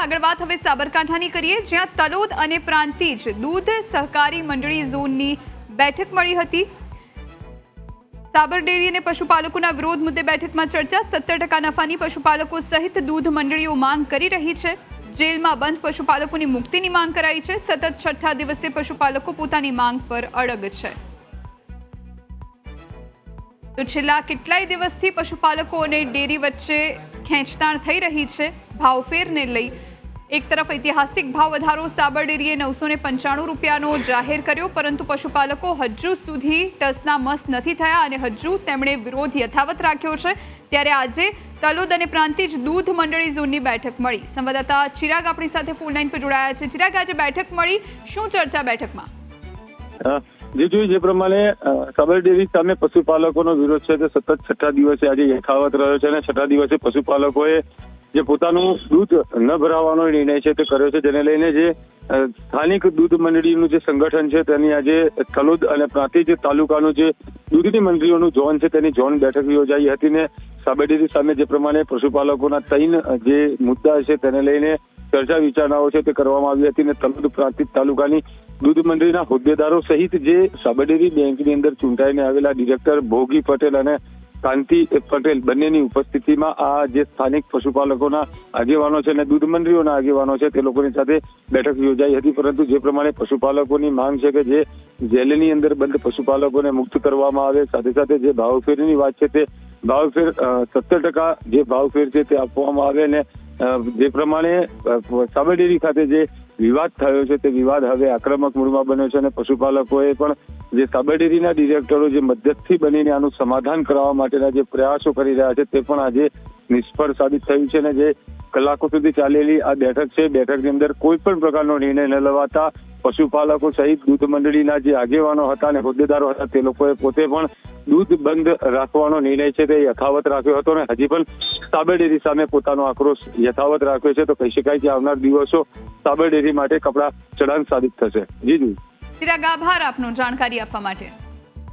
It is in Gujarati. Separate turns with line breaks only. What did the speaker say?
આગળ વાત હવે સાબરકાંઠાની કરીએ, જ્યાં તલોદ અને પ્રાંતિજ દૂધ સહકારી મંડળી ઝોનની બેઠક મળી હતી. સાબર ડેરી અને પશુપાલકોના વિરોધ મુદ્દે બેઠકમાં ચર્ચા, સત્તર ટકા નફાની પશુપાલકો સહિત દૂધ મંડળીઓ માંગ કરી રહી છે. જેલમાં બંધ પશુપાલકોની મુક્તિની માંગ કરાઈ છે. સતત છઠ્ઠા દિવસે પશુપાલકો પોતાની માંગ પર અડગ છે. તો છેલ્લા કેટલાય દિવસથી પશુપાલકો અને ડેરી વચ્ચે ખેંચતાણ થઈ રહી છે. ભાવફેરને લઈ એક તરફ ઐતિહાસિક ભાવ વધારો સાબર ડેરીએ નવસો પંચાણું રૂપિયાનો જાહેર કર્યો, પરંતુ પશુપાલકો હજુ સુધી ટસના મસ નથી થયા અને હજુ તેમણે વિરોધ યથાવત રાખ્યો છે. ત્યારે આજે તલોદ અને પ્રાંતિજ દૂધ મંડળી ઝોનની બેઠક મળી. સંવાદદાતા ચિરાગ આપણી સાથે ફોન લાઈન પર જોડાયા છે. ચિરાગ, આજે બેઠક મળી. શું ચર્ચા બેઠકમાં?
જે જે પ્રમાણે સાબર ડેરી સામે પશુપાલકોનો વિરોધ છે. તે સતત છઠ્ઠા દિવસે આજે યથાવત રહ્યો છે અને છઠ્ઠા દિવસે પશુપાલકોએ જે પોતાનું દૂધ ન ભરાવવાનો નિર્ણય છે તે કર્યો છે, જેને લઈને જે સ્થાનિક દૂધ મંડળીનું જે સંગઠન છે, તેની આજે તલોદ અને પ્રાંતિજ તાલુકાનું જે દૂધની મંડળીઓનું ઝોન છે, તેની ઝોન બેઠક યોજાઈ હતી ને સાબેડીરી સામે જે પ્રમાણે પશુપાલકોના ત્રણ જે મુદ્દા છે, તેને લઈને ચર્ચા વિચારણાઓ છે, તે કરવામાં આવી હતી અને તલોદ પ્રાંતિજ તાલુકાની દૂધ મંડળીના હોદ્દેદારો સહિત જે સાબેડેરી બેંકની અંદર ચૂંટાઈને આવેલા ડિરેક્ટર ભોગી પટેલ અને કાંતિ પટેલ બંનેની ઉપસ્થિતિમાં આ જે સ્થાનિક પશુપાલકોના આગેવાનો છે અને દૂધ મંડળીઓના આગેવાનો છે, તે લોકોની સાથે બેઠક યોજાઈ હતી. પરંતુ જે પ્રમાણે પશુપાલકોની માંગ છે કે જે જેલની અંદર બંધ પશુપાલકોને મુક્ત કરવામાં આવે, સાથે સાથે જે ભાવફેરની વાત છે તે ભાવફેર સત્તર ટકા જે ભાવફેર છે તે આપવામાં આવે અને જે પ્રમાણે સાબરડેરી ખાતે જે વિવાદ થયો છે તે વિવાદ હવે આક્રમક મૂળમાં બન્યો છે અને પશુપાલકોએ પણ જે સાબરડેરીના ડિરેક્ટરો જે મધ્યસ્થી બનીને આનું સમાધાન કરાવવા માટેના જે પ્રયાસો કરી રહ્યા છે તે પણ આજે નિષ્ફળ સાબિત થયું છે અને જે કલાકો સુધી ચાલેલી આ બેઠક છે. બેઠકની અંદર કોઈ પણ પ્રકારનો નિર્ણય ન લેવાતા પશુપાલકો સહિત દૂધ મંડળીના જે આગેવાનો હતા અને હોદ્દેદારો હતા, તે લોકોએ પોતે પણ દૂધ બંધ રાખવાનો નિર્ણય છે તે યથાવત રાખ્યો હતો અને હજી પણ સાબર ડેરી સામે પોતાનો આક્રોશ યથાવત રાખ્યો છે. તો કહી શકાય કે આવનાર દિવસો સાબર ડેરી માટે કપડા ચઢાણ સાબિત થશે. જી જી.
આપનો જાણકારી આપવા માટે.